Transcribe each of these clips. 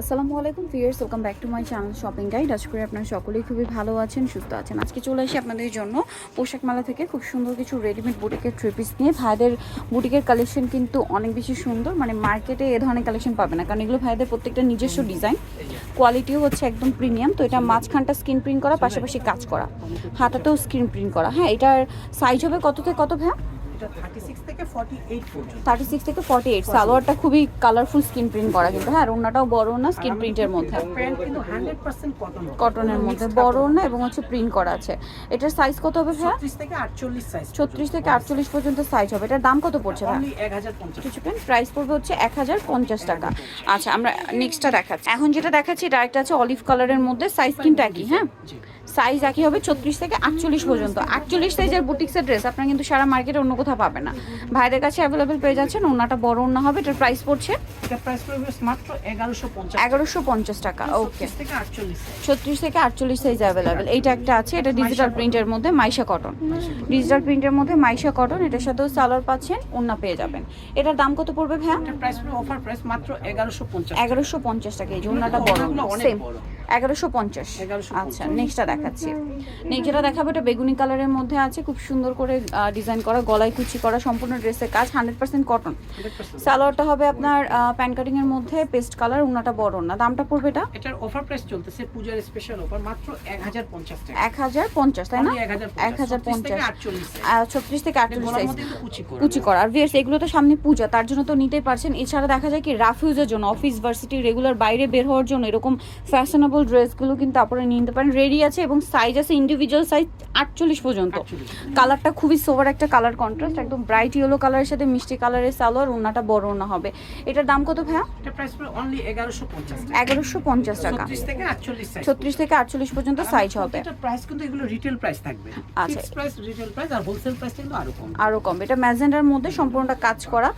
আসসালামু আলাইকুম viewers, welcome back to my channel shopping guide. আশা করি আপনারা সকলেই খুবই ভালো আছেন, সুস্থ আছেন। আজকে চলে আসি আপনাদের জন্য পোশাক মেলা থেকে। খুব সুন্দর কিছু রেডিমেড বুটিকের থ্রি পিস নিয়ে। ভাইদের বুটিকের কালেকশন কিন্তু অনেক বেশি সুন্দর। মানে মার্কেটে এ ধরনের কালেকশন পাবে না। কারণ এগুলো ভাইদের প্রত্যেকটা নিজস্ব ডিজাইন কোয়ালিটিও হচ্ছে একদম প্রিমিয়াম তো এটা মাঝখানটা স্ক্রিন প্রিন্ট করা, পাশাপাশি কাজ করা। হাতাতেও স্ক্রিন প্রিন্ট করা। হ্যাঁ এটার সাইজ হবে কত থেকে কত ভাইয়া? এটা 36 থেকে 48 পর্যন্ত। থেকে সালোয়ারটা খুবই কালারফুল স্ক্রিন প্রিন্ট করা কিন্তু। হ্যাঁ আর ওনাটাও বড় না স্ক্রিন প্রিন্টের মধ্যে। প্যান্ট কিন্তু 100% কটন কটনের মধ্যে। বড় না এবং হচ্ছে প্রিন্ট করা আছে। এটার সাইজ কত হবে ভাইয়া? 36 থেকে 48 সাইজ ছত্রিশ থেকে আটচল্লিশ পর্যন্ত সাইজ হবে। এটার দাম কত পড়ছে ভাইয়া? অনলি 1050 কিছু পেন প্রাইস পড়বে হচ্ছে এক হাজার পঞ্চাশ টাকা। আচ্ছা আমরা নেক্সটটা দেখাচ্ছি। এখন যেটা দেখাচ্ছি এটা একটা আছে অলিভ কালারের মধ্যে সাইজ কিন্তু একই হ্যাঁ? সাইজ একই হবে ছত্রিশ থেকে আটচল্লিশ পর্যন্ত। আটচল্লিশ সাইজের বুটিক্সের ড্রেস আপনারা কিন্তু সারা মার্কেটে অন্য কোথাও পাবে না। ভাইদের কাছে অ্যাভেলেবেল পেয়ে যাচ্ছেন ওনাটা বড় ওনা হবে এটার প্রাইস পড়ছে এটা প্রাইস পড়বে মাত্র 1150 এগারোশো পঞ্চাশ টাকা ওকে 36 থেকে 48 সাইজ ছত্রিশ থেকে আটচল্লিশ সাইজ অ্যাভেলেবেল এইটা একটা আছে এটা ডিজিটাল প্রিন্টের মধ্যে মাইশা কটন ডিজিটাল প্রিন্টের মধ্যে মাইশা কটন এটার সাথেও সালোয়ার পাচ্ছেন ওন্না পেয়ে যাবেন। এটার দাম কত পড়বে ভাইয়া? প্রাইস অফার প্রাইস মাত্র 1150 এগারোশো পঞ্চাশ টাকা এই যে ওন্নাটা বড়। সেম বড়। এগারোশো পঞ্চাশ। আচ্ছা নেক্সটটা দেখাচ্ছি। নেক্সট যেটা দেখাবো এটা বেগুনি কালারের মধ্যে আছে খুব সুন্দর করে ডিজাইন করা গলায় কুচি করা সম্পূর্ণ ড্রেসের কাজ হান্ড্রেড পার্সেন্ট কটন সালোয়ারটা হবে আপনার প্যান কাটিং এর মধ্যে পেস্ট কালার ওনাটা বড় না দামটা পড়বে এটা? এটার অফার প্রাইস চলতেছে পূজার স্পেশাল অফার মাত্র 1050 টাকা। এক হাজার পঞ্চাশ তাই না? 1050 এক হাজার 36 থেকে পঞ্চাশ। 48 সাইজ সাইজ কুচি করা। আর ভিয়ার্স এগুলো তো সামনে পূজা তার জন্য তো নিতেই পারছেন। এছাড়া দেখা যায় কি রাফিউজের জন্য অফিস ভার্সিটি রেগুলার বাইরে বের হওয়ার জন্য এরকম ফ্যাশনেবল ড্রেসগুলো কিন্তু আপনারা নিয়ে নিতে পারেন। রেডি আছে এবং সাইজ আছে ইন্ডিভিজুয়াল সাইজ আটচল্লিশ পর্যন্ত। কালারটা খুবই সোভার একটা কালার কন্ট্রাস্ট একদম ব্রাইট ইয়েলো কালারের সাথে মিষ্টি কালারের সালোয়ার ওনাটা বড় ওনা হবে। এটার দাম কত ভাইয়া? এটা প্রাইস পড়বে অনলি 1150 টাকা। এগারোশো পঞ্চাশ টাকা। 36 থেকে 48 সাইজ ছত্রিশ থেকে আটচল্লিশ পর্যন্ত সাইজ হবে। প্রাইস কিন্তু এগুলো রিটেল প্রাইস থাকবে। আচ্ছা। প্রাইস রিটেল প্রাইস আর হোলসেল প্রাইস কিন্তু আরও কম। এটা ম্যাজেন্ডার মধ্যে সম্পূর্ণটা কাজ করা।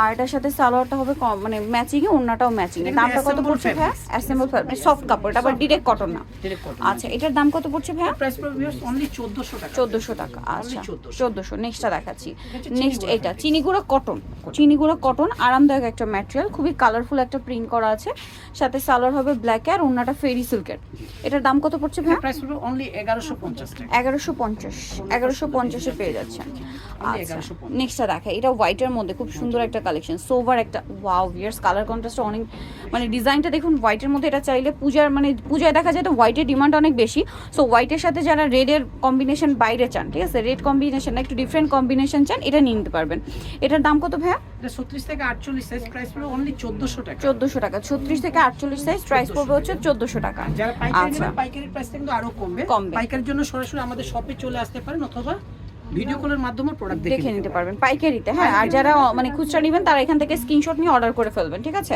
আর এটার সাথে সালোয়ারটা হবে কম মানে ম্যাচিং এ ওন্নাটাও ম্যাচিং এ। দামটা কত পড়ছে ভাইয়া? অ্যাসেম্বল সফট কাপড়। এটা আবার ডিরেক্ট কটন না। আচ্ছা এটার দাম কত পড়ছে ভাইয়া? প্রাইস পড়বে অনলি 1400 টাকা। চোদ্দোশো টাকা আচ্ছা 1400 চোদ্দোশো নেক্সটটা দেখাচ্ছি। নেক্সট এটা fabric। চিনিগুড়া কটন চিনিগুড়া কটন আরামদায়ক একটা ম্যাটেরিয়াল খুবই কালারফুল একটা প্রিন্ট করা আছে। সাথে সালোয়ার হবে ব্ল্যাক আর ওন্নাটা ফেরি সিল্কের এটার দাম কত পড়ছে ভাইয়া? প্রাইস পড়বে অনলি 1150 টাকা। এগারোশো পঞ্চাশ এগারোশো পঞ্চাশে পেয়ে যাচ্ছেন। আচ্ছা 1150 নেক্সটটা দেখা এটা হোয়াইটের মধ্যে খুব সুন্দর একটা কালেকশন সোভার একটা ওয়াও ভিয়ার্স কালার কন্ট্রাস্ট অনেক মানে ডিজাইনটা দেখুন হোয়াইটের মধ্যে এটা চাইলে পূজার মানে পূজায় দেখা যায় তো হোয়াইটের ডিমান্ড অনেক বেশি। সো হোয়াইটের সাথে যারা রেডের কম্বিনেশন বাইরে চান ঠিক আছে? রেড কম্বিনেশন একটু ডিফারেন্ট কম্বিনেশন চান এটা নিয়ে নিতে পারবেন। এটার দাম কত ভাইয়া? 36 থেকে 48 সাইজ প্রাইস পড়বে অনলি 1400 টাকা। চোদ্দোশো টাকা। ছত্রিশ থেকে আটচল্লিশ সাইজ প্রাইস পড়বে হচ্ছে চোদ্দোশো টাকা। যারা পাইকারি আচ্ছা। পাইকারি প্রাইসটা কিন্তু আরও কমবে। কমবে। পাইকারির জন্য সরাসরি আমাদের শপে চলে আসতে পারেন অথবা ভিডিও কলের মাধ্যমে প্রোডাক্ট দেখে নিতে পারবেন। পাইকারিতে হ্যাঁ আর যারা মানে খুচরা নেবেন তারা এখান থেকে স্ক্রিনশট নিয়ে অর্ডার করে ফেলবেন ঠিক আছে।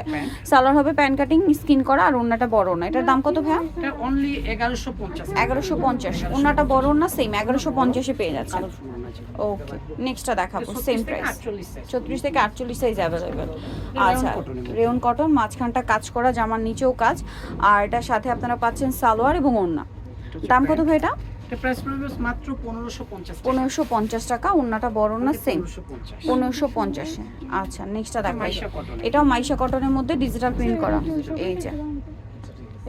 সালোয়ার হবে প্যান কাটিং স্কিন করা আর ওন্নাটা বড় না। এটার দাম কত ভাইয়া? এটা অনলি 1150 এগারোশো পঞ্চাশ। ওন্নাটা বড় না সেম এগারোশো পঞ্চাশে পেয়ে যাচ্ছেন। আছে ওকে নেক্সটটা দেখাবো সেম প্রাইস 48 সাইজ ছত্রিশ থেকে আটচল্লিশ সাইজ অ্যাভেলেবেল আচ্ছা রেয়ন কটন মাঝখানটা কাজ করা জামার নিচেও কাজ। আর এটার সাথে আপনারা পাচ্ছেন সালোয়ার এবং ওন্না দাম কত ভাই এটা? প্রাইস পড়বে মাত্র 1550 টাকা। ওন্নাটা বড় না সেম 1550 পনেরোশো পঞ্চাশে। আচ্ছা নেক্সটটা দেখাই। মাইশা এটাও মাইশা কটনের মধ্যে ডিজিটাল প্রিন্ট করা। এই যে।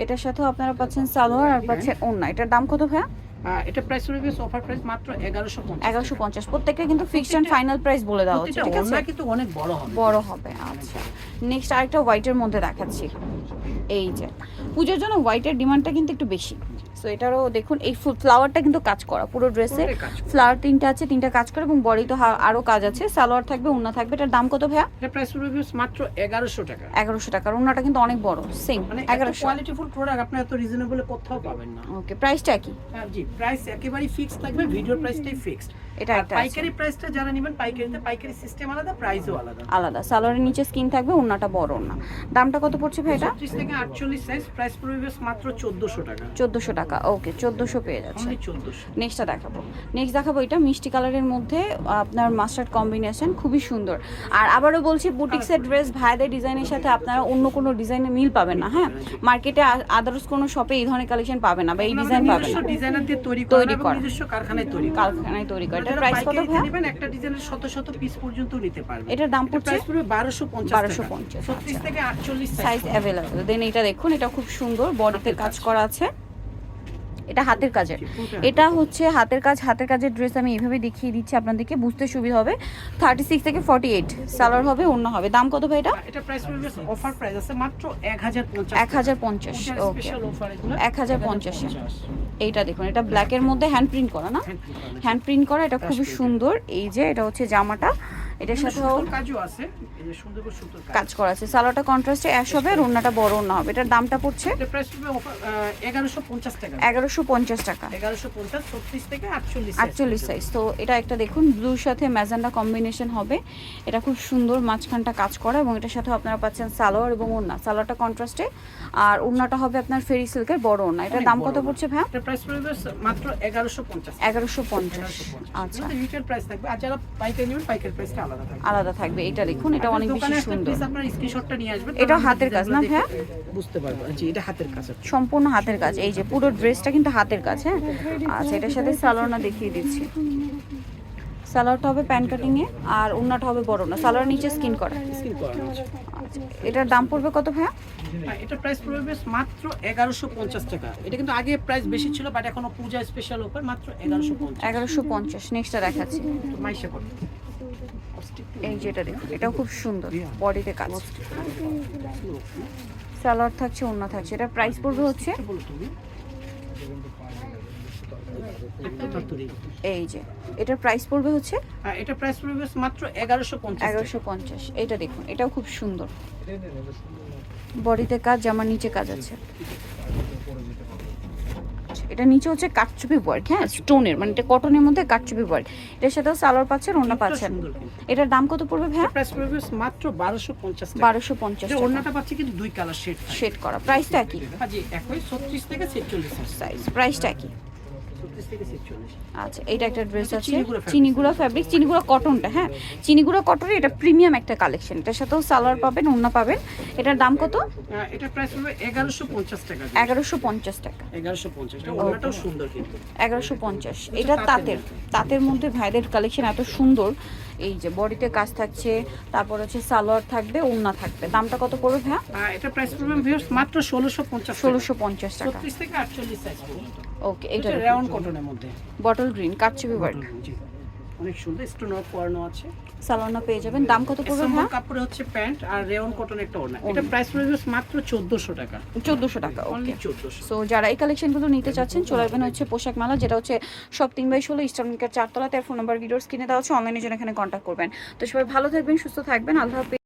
এটার সাথেও আপনারা পাচ্ছেন সালোয়ার আর পাচ্ছেন ওন্না এটার দাম কত ভাইয়া? এটা প্রাইস অফার প্রাইস মাত্র 1150 এগারোশো পঞ্চাশ। প্রত্যেকটা কিন্তু ফিক্সড ফাইনাল প্রাইস বলে দেওয়া হচ্ছে ঠিক আছে? কিন্তু অনেক বড় হবে। বড় হবে আচ্ছা। নেক্সট আরেকটা হোয়াইটের মধ্যে দেখাচ্ছি। এই যে। পুজোর জন্য হোয়াইটের ডিমান্ডটা কিন্তু একটু বেশি। সো এটারও দেখুন এই ফুল ফ্লাওয়ারটা কিন্তু কাজ করা পুরো ড্রেসে। ফ্লাওয়ার তিনটা আছে তিনটা কাজ করা এবং বডি তো আরও আরও কাজ আছে। সালোয়ার থাকবে ওন্না থাকবে এটার দাম কত ভাইয়া? এটা প্রাইস পড়বে মাত্র 1100 টাকা। এগারোশো টাকা ওন্নাটা কিন্তু অনেক বড় সেম মানে কোয়ালিটি ফুল প্রোডাক্ট আপনি এত রিজনেবল কোথাও পাবেন না। ওকে প্রাইসটা কি? হ্যাঁ জি প্রাইস একেবারেই ফিক্সড থাকবে ভিডিও প্রাইসটাই ফিক্সড এটা একটা পাইকারি প্রাইসটা যারা নেবেন পাইকারিতে পাইকারি সিস্টেম আলাদা প্রাইসও আলাদা। আলাদা। সালোয়ারের নিচে স্কিন থাকবে ওন্নাটা বড় না দামটা কত পড়ছে ভাই এটা? 36 থেকে 48 সাইজ প্রাইস পড়বে মাত্র 1400 টাকা। চোদ্দোশো টাকা টাকা ওকে চোদ্দোশো পেয়ে যাচ্ছে। অনলি চোদ্দোশো। নেক্সটটা দেখাবো। নেক্সট দেখাবো এটা মিষ্টি কালারের মধ্যে আপনার মাস্টার্ড কম্বিনেশন খুবই সুন্দর। আর আবারও বলছি বুটিক্সের ড্রেস ভাইদের ডিজাইনের সাথে আপনারা অন্য কোনো ডিজাইনের মিল পাবেন না হ্যাঁ? মার্কেটে আদার্স কোনো শপে এই ধরনের কালেকশন পাবেন না বা এই ডিজাইন পাবেন না। ডিজাইনার দিয়ে তৈরি তৈরি করা। নিজস্ব কারখানায় তৈরি কারখানায় তৈরি করে। এটা প্রাইস কত ভাই নেবেন একটা ডিজাইনের শত শত পিস পর্যন্ত নিতে পারবেন এটার দাম পড়ছে প্রাইস পড়বে বারোশো পঞ্চাশ 1250 ছত্রিশ আচ্ছা। থেকে আটচল্লিশ সাইজ অ্যাভেলেবল দেন এটা দেখুন এটা খুব সুন্দর। বডিতে কাজ। করা আছে। এটা হাতের কাজের। এটা হচ্ছে হাতের কাজ হাতের কাজের ড্রেস আমি এইভাবে দেখিয়ে দিচ্ছি আপনাদেরকে বুঝতে সুবিধা হবে। থার্টি সিক্স থেকে ফর্টি এইট সালোয়ার হবে অন্য হবে। দাম কত ভাই এটা? এটা প্রাইস অফার প্রাইস আছে মাত্র এক হাজার পঞ্চাশ এক হাজার পঞ্চাশ ওকে অফার এক হাজার পঞ্চাশে। এইটা দেখুন এটা ব্ল্যাকের মধ্যে হ্যান্ড প্রিন্ট করা না? হ্যান্ড প্রিন্ট করা এটা খুবই সুন্দর। এই যে এটা হচ্ছে জামাটা। এটার সাথেও সুতোর কাজও আছে। এই যে সুন্দর করে সুতোর কাজ। কাজ করা আছে। সালোয়ারটা কন্ট্রাস্টে অ্যাশ হবে আর ওন্নাটা বড় ওন্না হবে। এটার দামটা পড়ছে এটা প্রাইস এগারোশো পঞ্চাশ টাকা। এগারোশো পঞ্চাশ টাকা। এগারোশো পঞ্চাশ ছত্রিশ থেকে আটচল্লিশ আটচল্লিশ সাইজ তো এটা একটা দেখুন ব্লুর সাথে ম্যাজেন্ডা কম্বিনেশন হবে। এটা খুব সুন্দর মাঝখানটা কাজ করা এবং এটার সাথে আপনারা পাচ্ছেন সালোয়ার এবং ওড়না। সালোয়ারটা কন্ট্রাস্টে আর ওড়নাটা হবে আপনার ফেরি সিল্কের বড় ওড়না। এটার দাম কত পড়ছে ভাই এটা প্রাইস পড়বে মাত্র এগারোশো পঞ্চাশ। এগারোশো পঞ্চাশ। আচ্ছা। রিটেল প্রাইস থাকবে। আর যারা পাইকারি নেবেন পাইকারি প্রাইসটা আলাদা থাকবে। এটা দেখুন এটা অনেক বেশি সুন্দর। আপনার স্ক্রিনশটটা নিয়ে আসবেন এটা হাতের কাজ না ভাইয়া? বুঝতে পারবেন জি এটা হাতের কাজ সম্পূর্ণ হাতের কাজ এই যে পুরো ড্রেসটা কিন্তু হাতের কাজ হ্যাঁ? আচ্ছা এটার সাথে সালোয়ার না দেখিয়ে দিচ্ছি। সালোয়ারটা হবে প্যান কাটিং এ আর ওড়নাটা হবে বড় না সালোয়ার নিচে স্কিন করা। স্ক্রিন করানো আছে। আচ্ছা এটার দাম পড়বে কত ভাইয়া? এটা প্রাইস পড়বে মাত্র এগারোশো পঞ্চাশ টাকা। এটা কিন্তু আগে প্রাইস বেশি ছিল বাট এখনও পূজা স্পেশাল অফার মাত্র এগারোশো পঞ্চাশ। এগারোশো পঞ্চাশ নেক্সটটা দেখাচ্ছি। মাইশা করে। এই যেটা দেখুন এটাও খুব সুন্দর বডিতে কাজ। সালোয়ার থাকছে ওড়না থাকছে এটা প্রাইস পড়বে হচ্ছে। এই যে এটার প্রাইস পড়বে হচ্ছে আর এটা প্রাইস পড়বে মাত্র এগারোশো পঞ্চাশ। এগারোশো পঞ্চাশ এটা দেখুন এটাও খুব সুন্দর। বডিতে কাজ জামার নিচে কাজ আছে। এটা নিচে হচ্ছে কাটচুপি ওয়ার্ক হ্যাঁ স্টোনের মানে এটা কটনের মধ্যে কাটচুপি ওয়ার্ক এটার সাথেও সালোয়ার পাচ্ছেন ওড়না পাচ্ছেন। এটার দাম কত পড়বে ভাইয়া? প্রাইস পড়বে মাত্র বারোশো পঞ্চাশ টাকা। বারোশো পঞ্চাশ ওড়নাটা পাচ্ছে কিন্তু দুই কালার শেড শেড করা। প্রাইসটা একই জি একই ছত্রিশ থেকে ছেচল্লিশ। সাইজ প্রাইসটা ছেচল্লিশ আচ্ছা এটা একটা ড্রেস আছে। চিনিগুড়া fabric। চিনিগুড়া ফ্যাব্রিক চিনিগুড়া কটনটা হ্যাঁ। চিনিগুড়া কটনের এটা প্রিমিয়াম একটা কালেকশন এটার সাথেও সালোয়ার পাবেন ওড়না পাবেন। এটার দাম কত? এটা প্রাইস হবে এগারোশো পঞ্চাশ টাকা এগারোশো পঞ্চাশ টাকা। এগারোশো পঞ্চাশ। টাকা সুন্দর কিন্তু। এগারোশো পঞ্চাশ। এটা তাঁতের তাঁতের। তাঁতের মধ্যে ভাইদের কালেকশন এত সুন্দর। এই যে বডিতে কাজ থাকছে তারপর হচ্ছে সালোয়ার থাকবে উন্না থাকবে। দামটা কত পড়বে হ্যাঁ এটা প্রাইস পড়বে ভিউয়ার্স মাত্র ষোলোশো পঞ্চাশ ষোলোশো পঞ্চাশ টাকা। ছত্রিশ থেকে আটচল্লিশ সাইজ ওকে এটা রাউন্ড কটনের মধ্যে। বটল গ্রিন কাটছবি ওয়ার্ক জি। অনেক সুন্দর স্টোন ওয়ার্ক করানো আছে। সালোয়ারটা পেয়ে যাবেন। দাম কত পড়বে এসএমআর কাপড়ে হচ্ছে প্যান্ট আর রেয়ন কটন একটা ওড়না। এটা প্রাইস পড়বে মাত্র 1400 টাকা। চোদ্দোশো টাকা অনলি ওকে চোদ্দশো। সো যারা এই কালেকশনগুলো নিতে চাচ্ছেন চলে আসবেন হচ্ছে পোশাক মেলা যেটা হচ্ছে সব 3 বাই 16 ইস্টার্ন মার্কেট চারতলাতে। ফোন নাম্বার ভিডিওস কিনে দেওয়া হচ্ছে অনলাইনে জন্য এখানে কন্ট্যাক্ট করবেন। তো সবাই ভালো থাকবেন সুস্থ থাকবেন। আল্লাহ।